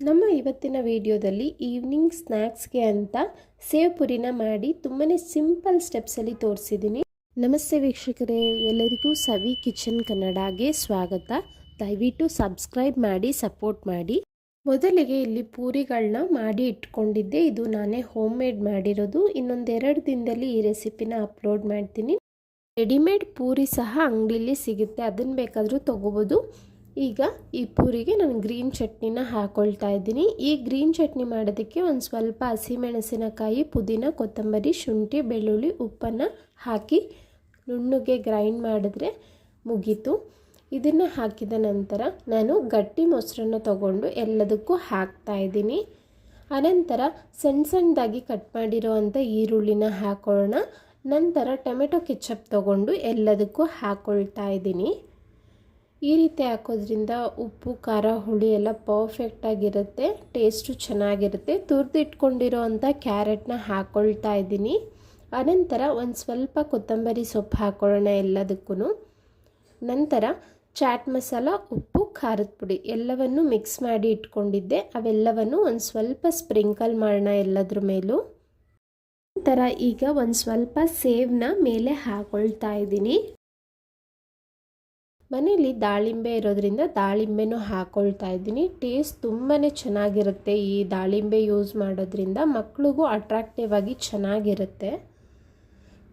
ನಮ್ಮ ಇವತ್ತಿನ ವಿಡಿಯೋದಲ್ಲಿ ಈವ್ನಿಂಗ್ ಸ್ನ್ಯಾಕ್ಸ್ಗೆ ಅಂತ ಸೇವ್ ಪುರಿನ ಮಾಡಿ ತುಂಬಾ ಸಿಂಪಲ್ ಸ್ಟೆಪ್ಸಲ್ಲಿ ತೋರಿಸಿದ್ದೀನಿ. ನಮಸ್ತೆ ವೀಕ್ಷಕರೇ, ಎಲ್ಲರಿಗೂ ಸವಿ ಕಿಚನ್ ಕನ್ನಡಗೆ ಸ್ವಾಗತ. ದಯವಿಟ್ಟು ಸಬ್ಸ್ಕ್ರೈಬ್ ಮಾಡಿ ಸಪೋರ್ಟ್ ಮಾಡಿ. ಮೊದಲಿಗೆ ಇಲ್ಲಿ ಪೂರಿಗಳನ್ನ ಮಾಡಿ ಇಟ್ಕೊಂಡಿದ್ದೆ. ಇದು ನಾನೇ ಹೋಮ್ ಮೇಡ್ ಮಾಡಿರೋದು. ಇನ್ನೊಂದೆರಡು ದಿನದಲ್ಲಿ ಈ ರೆಸಿಪಿನ ಅಪ್ಲೋಡ್ ಮಾಡ್ತೀನಿ. ರೆಡಿಮೇಡ್ ಪೂರಿ ಸಹ ಅಂಗಡಿಲಿ ಸಿಗುತ್ತೆ. ಅದನ್ನು ಬೇಕಾದರೂ ತೊಗೋಬೋದು. ಈಗ ಈ ಪೂರಿಗೆ ನಾನು ಗ್ರೀನ್ ಚಟ್ನಿನ ಹಾಕೊಳ್ತಾ ಇದ್ದೀನಿ. ಈ ಗ್ರೀನ್ ಚಟ್ನಿ ಮಾಡೋದಕ್ಕೆ ಒಂದು ಸ್ವಲ್ಪ ಹಸಿಮೆಣಸಿನಕಾಯಿ, ಪುದೀನ, ಕೊತ್ತಂಬರಿ, ಶುಂಠಿ, ಬೆಳ್ಳುಳ್ಳಿ, ಉಪ್ಪನ್ನು ಹಾಕಿ ನುಣ್ಣಗೆ ಗ್ರೈಂಡ್ ಮಾಡಿದ್ರೆ ಮುಗೀತು. ಇದನ್ನು ಹಾಕಿದ ನಂತರ ನಾನು ಗಟ್ಟಿ ಮೊಸರನ್ನು ತಗೊಂಡು ಎಲ್ಲದಕ್ಕೂ ಹಾಕ್ತಾ ಇದ್ದೀನಿ. ಅನಂತರ ಸಣ್ಣ ಸಣ್ಣದಾಗಿ ಕಟ್ ಮಾಡಿರೋ ಅಂಥ ಈರುಳ್ಳಿನ ಹಾಕೊಳ್ಳೋಣ. ನಂತರ ಟೊಮೆಟೊ ಕೆಚಪ್ ತಗೊಂಡು ಎಲ್ಲದಕ್ಕೂ ಹಾಕ್ಕೊಳ್ತಾ ಇದ್ದೀನಿ. ಈ ರೀತಿ ಹಾಕೋದ್ರಿಂದ ಉಪ್ಪು, ಖಾರ, ಹುಳಿ ಎಲ್ಲ ಪರ್ಫೆಕ್ಟಾಗಿರುತ್ತೆ ಟೇಸ್ಟು ಚೆನ್ನಾಗಿರುತ್ತೆ. ತುರಿದಿಟ್ಕೊಂಡಿರೋ ಅಂಥ ಕ್ಯಾರೆಟ್ನ ಹಾಕ್ಕೊಳ್ತಾ ಇದ್ದೀನಿ. ಅನಂತರ ಒಂದು ಸ್ವಲ್ಪ ಕೊತ್ತಂಬರಿ ಸೊಪ್ಪು ಹಾಕೊಳ್ಳೋಣ ಎಲ್ಲದಕ್ಕೂ ನಂತರ ಚಾಟ್ ಮಸಾಲ, ಉಪ್ಪು, ಖಾರದ ಪುಡಿ ಎಲ್ಲವನ್ನು ಮಿಕ್ಸ್ ಮಾಡಿ ಇಟ್ಕೊಂಡಿದ್ದೆ. ಅವೆಲ್ಲವನ್ನು ಒಂದು ಸ್ವಲ್ಪ ಸ್ಪ್ರಿಂಕಲ್ ಮಾಡೋಣ ಎಲ್ಲದ್ರ ಮೇಲೂ. ನಂತರ ಈಗ ಒಂದು ಸ್ವಲ್ಪ ಸೇವ್ನ ಮೇಲೆ ಹಾಕ್ಕೊಳ್ತಾ ಇದ್ದೀನಿ. ಮನೇಲಿ ದಾಳಿಂಬೆ ಇರೋದ್ರಿಂದ ದಾಳಿಂಬೆನೂ ಹಾಕೊಳ್ತಾ ಇದ್ದೀನಿ. ಟೇಸ್ಟ್ ತುಂಬಾ ಚೆನ್ನಾಗಿರುತ್ತೆ ಈ ದಾಳಿಂಬೆ ಯೂಸ್ ಮಾಡೋದ್ರಿಂದ. ಮಕ್ಳಿಗೂ ಅಟ್ರಾಕ್ಟಿವ್ ಆಗಿ ಚೆನ್ನಾಗಿರುತ್ತೆ.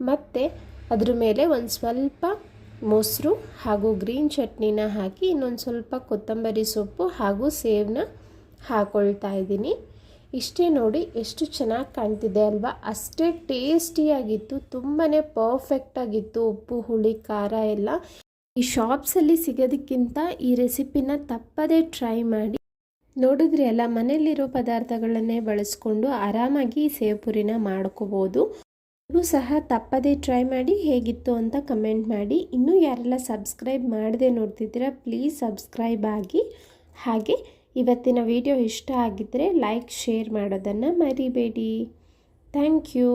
ಮತ್ತು ಅದ್ರ ಮೇಲೆ ಒಂದು ಸ್ವಲ್ಪ ಮೊಸರು ಹಾಗೂ ಗ್ರೀನ್ ಚಟ್ನಿನ ಹಾಕಿ, ಇನ್ನೊಂದು ಸ್ವಲ್ಪ ಕೊತ್ತಂಬರಿ ಸೊಪ್ಪು ಹಾಗೂ ಸೇವನ್ನ ಹಾಕ್ಕೊಳ್ತಾ ಇದ್ದೀನಿ. ಇಷ್ಟೇ ನೋಡಿ, ಎಷ್ಟು ಚೆನ್ನಾಗಿ ಕಾಣ್ತಿದೆ ಅಲ್ವಾ? ಅಷ್ಟೇ ಟೇಸ್ಟಿಯಾಗಿತ್ತು ತುಂಬಾ ಪರ್ಫೆಕ್ಟಾಗಿತ್ತು ಉಪ್ಪು, ಹುಳಿ, ಖಾರ ಎಲ್ಲ. ಈ ಶಾಪ್ಸಲ್ಲಿ ಸಿಗೋದಕ್ಕಿಂತ ಈ ರೆಸಿಪಿನ ತಪ್ಪದೇ ಟ್ರೈ ಮಾಡಿ ನೋಡಿದ್ರಿ ಅಲ್ಲ, ಮನೆಯಲ್ಲಿರೋ ಪದಾರ್ಥಗಳನ್ನೇ ಬಳಸ್ಕೊಂಡು ಆರಾಮಾಗಿ ಸೇವ್ಪುರಿನ ಮಾಡ್ಕೋಬೋದು. ನೀವು ಸಹ ತಪ್ಪದೇ ಟ್ರೈ ಮಾಡಿ ಹೇಗಿತ್ತು ಅಂತ ಕಮೆಂಟ್ ಮಾಡಿ. ಇನ್ನೂ ಯಾರೆಲ್ಲ ಸಬ್ಸ್ಕ್ರೈಬ್ ಮಾಡದೆ ನೋಡ್ತಿದ್ದೀರಾ ಪ್ಲೀಸ್ ಸಬ್ಸ್ಕ್ರೈಬ್ ಆಗಿ. ಹಾಗೆ ಇವತ್ತಿನ ವಿಡಿಯೋ ಇಷ್ಟ ಆಗಿದ್ದರೆ ಲೈಕ್ ಶೇರ್ ಮಾಡೋದನ್ನು ಮರಿಬೇಡಿ. Thank you